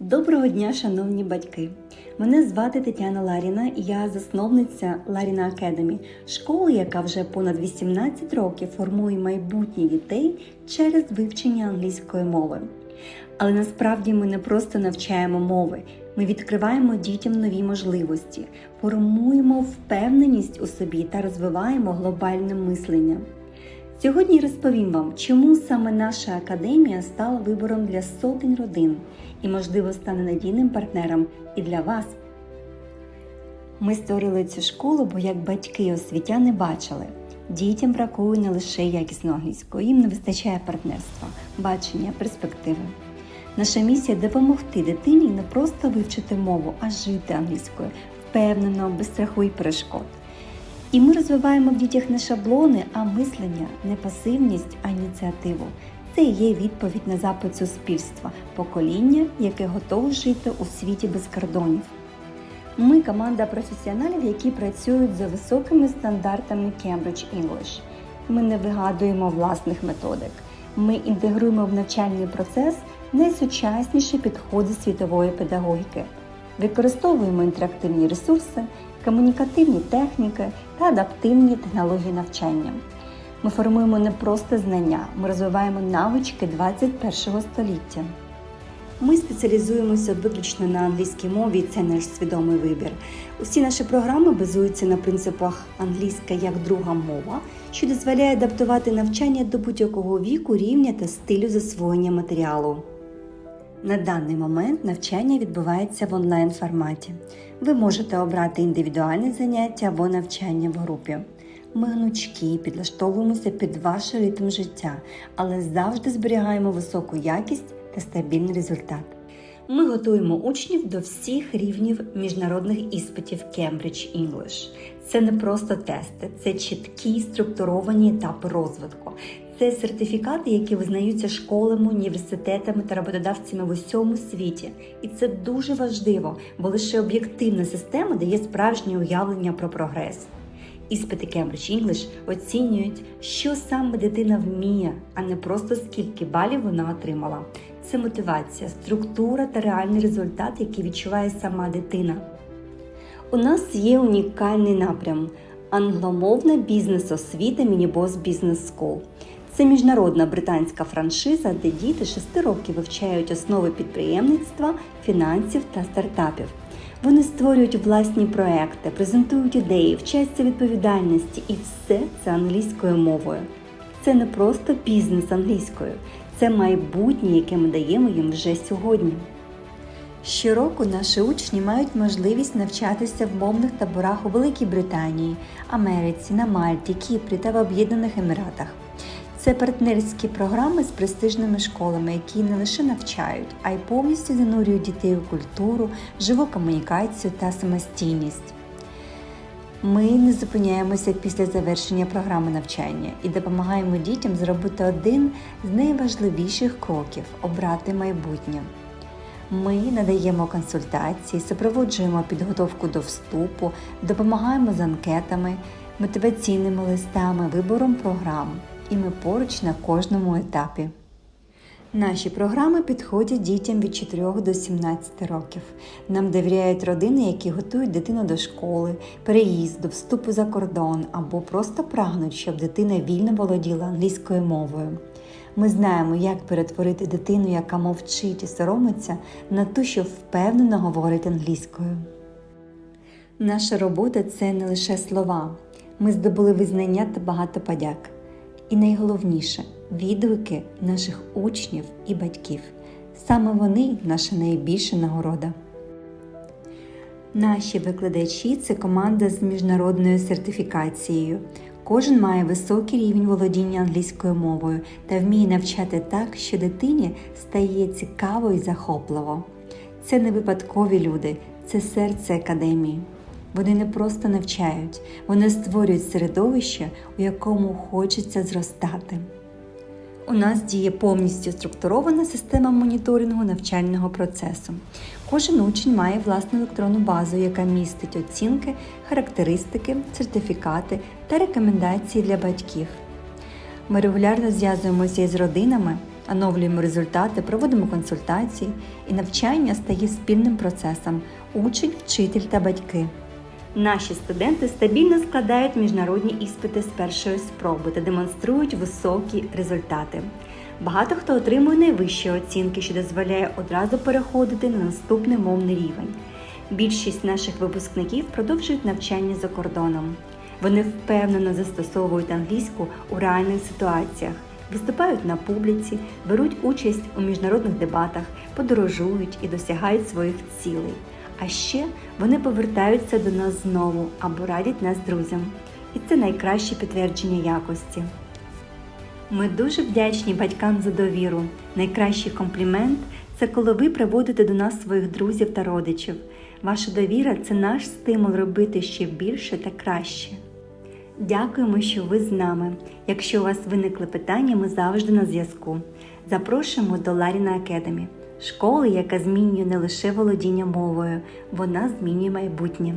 Доброго дня, шановні батьки! Мене звати Тетяна Ларіна, я засновниця Ларіна Академі, школи, яка вже понад 18 років формує майбутнє дітей через вивчення англійської мови. Але насправді ми не просто навчаємо мови, ми відкриваємо дітям нові можливості, формуємо впевненість у собі та розвиваємо глобальне мислення. Сьогодні розповім вам, чому саме наша академія стала вибором для сотень родин і, можливо, стане надійним партнером і для вас. Ми створили цю школу, бо як батьки освітяни бачили, дітям бракує не лише якісного англійського, їм не вистачає партнерства, бачення, перспективи. Наша місія допомогти дитині не просто вивчити мову, а жити англійською, впевнено, без страху і перешкод. І ми розвиваємо в дітях не шаблони, а мислення, не пасивність, а ініціативу. Це і є відповідь на запит суспільства, покоління, яке готове жити у світі без кордонів. Ми команда професіоналів, які працюють за високими стандартами Cambridge English. Ми не вигадуємо власних методик. Ми інтегруємо в навчальний процес найсучасніші підходи світової педагогіки. Використовуємо інтерактивні ресурси, комунікативні техніки та адаптивні технології навчання. Ми формуємо не просто знання, ми розвиваємо навички 21 століття. Ми спеціалізуємося виключно на англійській мові, і це наш свідомий вибір. Усі наші програми базуються на принципах англійська як друга мова, що дозволяє адаптувати навчання до будь-якого віку, рівня та стилю засвоєння матеріалу. На даний момент навчання відбувається в онлайн форматі. Ви можете обрати індивідуальне заняття або навчання в групі. Ми гнучкі, підлаштовуємося під ваш ритм життя, але завжди зберігаємо високу якість та стабільний результат. Ми готуємо учнів до всіх рівнів міжнародних іспитів Cambridge English. Це не просто тести, це чіткі структуровані етапи розвитку. Це сертифікати, які визнаються школами, університетами та роботодавцями в усьому світі. І це дуже важливо, бо лише об'єктивна система дає справжнє уявлення про прогрес. Іспити Cambridge English оцінюють, що саме дитина вміє, а не просто скільки балів вона отримала. Це мотивація, структура та реальний результат, який відчуває сама дитина. У нас є унікальний напрям англомовна бізнес-освіта Мінібос Бізнес School. Це міжнародна британська франшиза, де діти 6 років вивчають основи підприємництва, фінансів та стартапів. Вони створюють власні проекти, презентують ідеї, вчаться відповідальності і все це англійською мовою. Це не просто бізнес англійською, це майбутнє, яке ми даємо їм вже сьогодні. Щороку наші учні мають можливість навчатися в мовних таборах у Великій Британії, Америці, на Мальті, Кіпрі та в Об'єднаних Еміратах. Це партнерські програми з престижними школами, які не лише навчають, а й повністю занурюють дітей у культуру, живу комунікацію та самостійність. Ми не зупиняємося після завершення програми навчання і допомагаємо дітям зробити один з найважливіших кроків обрати майбутнє. Ми надаємо консультації, супроводжуємо підготовку до вступу, допомагаємо з анкетами, мотиваційними листами, вибором програм. І ми поруч на кожному етапі. Наші програми підходять дітям від 4 до 17 років. Нам довіряють родини, які готують дитину до школи, переїзду, вступу за кордон або просто прагнуть, щоб дитина вільно володіла англійською мовою. Ми знаємо, як перетворити дитину, яка мовчить і соромиться, на ту, що впевнено говорить англійською. Наша робота це не лише слова. Ми здобули визнання та багато подяк. І найголовніше відгуки наших учнів і батьків. Саме вони наша найбільша нагорода. Наші викладачі це команда з міжнародною сертифікацією. Кожен має високий рівень володіння англійською мовою та вміє навчати так, що дитині стає цікаво і захопливо. Це не випадкові люди, це серце академії. Вони не просто навчають, вони створюють середовище, у якому хочеться зростати. У нас діє повністю структурована система моніторингу навчального процесу. Кожен учень має власну електронну базу, яка містить оцінки, характеристики, сертифікати та рекомендації для батьків. Ми регулярно зв'язуємося із родинами, оновлюємо результати, проводимо консультації і навчання стає спільним процесом. Учень, вчитель та батьки. Наші студенти стабільно складають міжнародні іспити з першої спроби та демонструють високі результати. Багато хто отримує найвищі оцінки, що дозволяє одразу переходити на наступний мовний рівень. Більшість наших випускників продовжують навчання за кордоном. Вони впевнено застосовують англійську у реальних ситуаціях, виступають на публіці, беруть участь у міжнародних дебатах, подорожують і досягають своїх цілей. А ще вони повертаються до нас знову або радять нас друзям. І це найкраще підтвердження якості. Ми дуже вдячні батькам за довіру. Найкращий комплімент це коли ви приводите до нас своїх друзів та родичів. Ваша довіра це наш стимул робити ще більше та краще. Дякуємо, що ви з нами. Якщо у вас виникли питання, ми завжди на зв'язку. Запрошуємо до Ларіна Академі, школи, яка змінює не лише володіння мовою, вона змінює майбутнє.